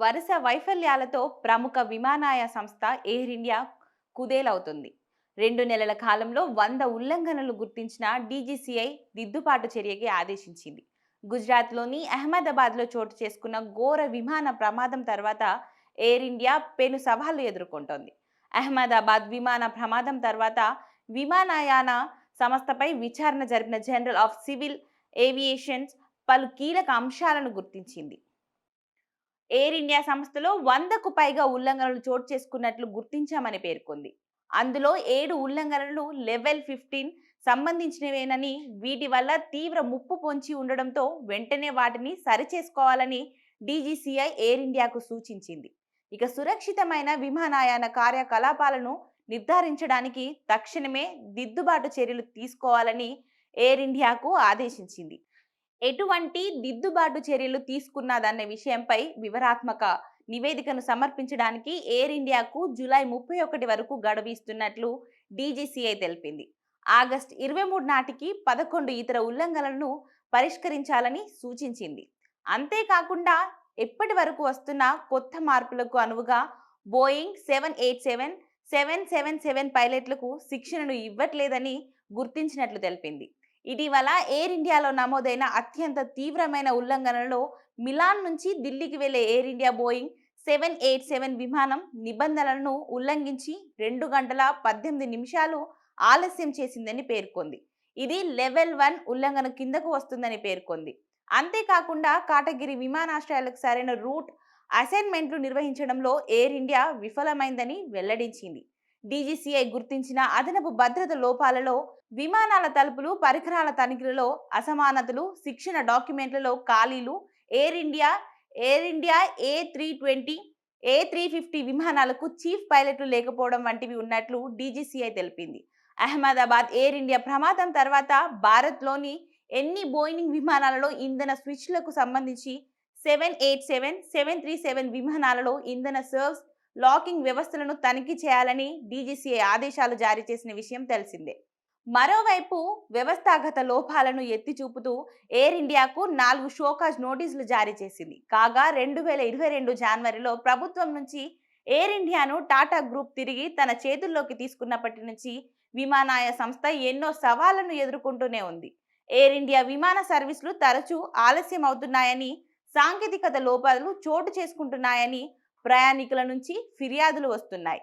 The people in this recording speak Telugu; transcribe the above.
వరుస వైఫల్యాలతో ప్రముఖ విమానాయ సంస్థ ఎయిర్ ఇండియా కుదేలవుతుంది. రెండు నెలల కాలంలో వంద ఉల్లంఘనలు గుర్తించిన డీజీసీఐ దిద్దుబాటు చర్యకి ఆదేశించింది. గుజరాత్లోని అహ్మదాబాద్లో చోటు చేసుకున్న ఘోర విమాన ప్రమాదం తర్వాత ఎయిర్ ఇండియా పెను సవాళ్ళు ఎదుర్కొంటోంది. అహ్మదాబాద్ విమాన ప్రమాదం తర్వాత విమానయాన సంస్థపై విచారణ జరిపిన జనరల్ ఆఫ్ సివిల్ ఏవియేషన్స్ పలు కీలక అంశాలను గుర్తించింది. ఎయిర్ ఇండియా సంస్థలో వందకు పైగా ఉల్లంఘనలు చోటు చేసుకున్నట్లు గుర్తించామని పేర్కొంది. అందులో ఏడు ఉల్లంఘనలు లెవెల్ ఫిఫ్టీన్ సంబంధించినవేనని వీటి వల్ల తీవ్ర ముప్పు పొంచి ఉండడంతో వెంటనే వాటిని సరిచేసుకోవాలని డీజీసీఐ ఎయిర్ ఇండియాకు సూచించింది. ఇక సురక్షితమైన విమానయాన కార్యకలాపాలను నిర్ధారించడానికి తక్షణమే దిద్దుబాటు చర్యలు తీసుకోవాలని ఎయిర్ ఇండియాకు ఆదేశించింది. ఎటువంటి దిద్దుబాటు చర్యలు తీసుకున్నదన్న విషయంపై వివరాత్మక నివేదికను సమర్పించడానికి ఎయిర్ ఇండియాకు జూలై ముప్పై ఒకటి వరకు గడువిస్తున్నట్లు డీజీసీఐ తెలిపింది. ఆగస్టు ఇరవై మూడు నాటికి పదకొండు ఇతర ఉల్లంఘనలను పరిష్కరించాలని సూచించింది. అంతేకాకుండా ఎప్పటి వరకు వస్తున్న కొత్త మార్పులకు అనువుగా Boeing seven eight seven seven seven seven పైలట్లకు శిక్షణను ఇవ్వట్లేదని గుర్తించినట్లు తెలిపింది. ఇటీవల ఎయిర్ ఇండియాలో నమోదైన అత్యంత తీవ్రమైన ఉల్లంఘనలో మిలాన్ నుంచి ఢిల్లీకి వెళ్ళే Air India Boeing seven eight seven విమానం నిబంధనలను ఉల్లంఘించి రెండు గంటల పద్దెనిమిది నిమిషాలు ఆలస్యం చేసిందని పేర్కొంది. ఇది లెవెల్ వన్ ఉల్లంఘన కిందకు వస్తుందని పేర్కొంది. అంతేకాకుండా కాటగిరి విమానాశ్రయాలకు సరైన రూట్ అసైన్మెంట్లు నిర్వహించడంలో ఎయిర్ ఇండియా విఫలమైందని వెల్లడించింది. డీజీసీఐ గుర్తించిన అదనపు భద్రత లోపాలలో విమానాల తలుపులు పరికరాల తనిఖీలలో అసమానతలు శిక్షణ డాక్యుమెంట్లలో ఖాళీలు Air India Air India A three twenty A three fifty విమానాలకు chief పైలట్లు లేకపోవడం వంటివి ఉన్నట్లు డీజీసీఐ తెలిపింది. అహ్మదాబాద్ ఎయిర్ ఇండియా ప్రమాదం తర్వాత భారత్లోని ఎన్ని బోయింగ్ విమానాలలో ఇంధన స్విచ్లకు సంబంధించి seven eight seven seven three seven విమానాలలో ఇంధన సర్వ్స్ లాకింగ్ వ్యవస్థలను తనిఖీ చేయాలని డీజీసీఐ ఆదేశాలు జారీ చేసిన విషయం తెలిసిందే. మరోవైపు వ్యవస్థాగత లోపాలను ఎత్తి చూపుతూ ఎయిర్ ఇండియాకు నాలుగు షోకాజ్ నోటీసులు జారీ చేసింది. కాగా రెండు వేల ఇరవై రెండు జనవరిలో ప్రభుత్వం నుంచి ఎయిర్ ఇండియాను టాటా గ్రూప్ తిరిగి తన చేతుల్లోకి తీసుకున్నప్పటి నుంచి విమానాయ సంస్థ ఎన్నో సవాళ్ళను ఎదుర్కొంటూనే ఉంది. ఎయిర్ ఇండియా విమాన సర్వీసులు తరచూ ఆలస్యం అవుతున్నాయని సాంకేతికత లోపాలు చోటు చేసుకుంటున్నాయని ప్రయాణికుల నుంచి ఫిర్యాదులు వస్తున్నాయి.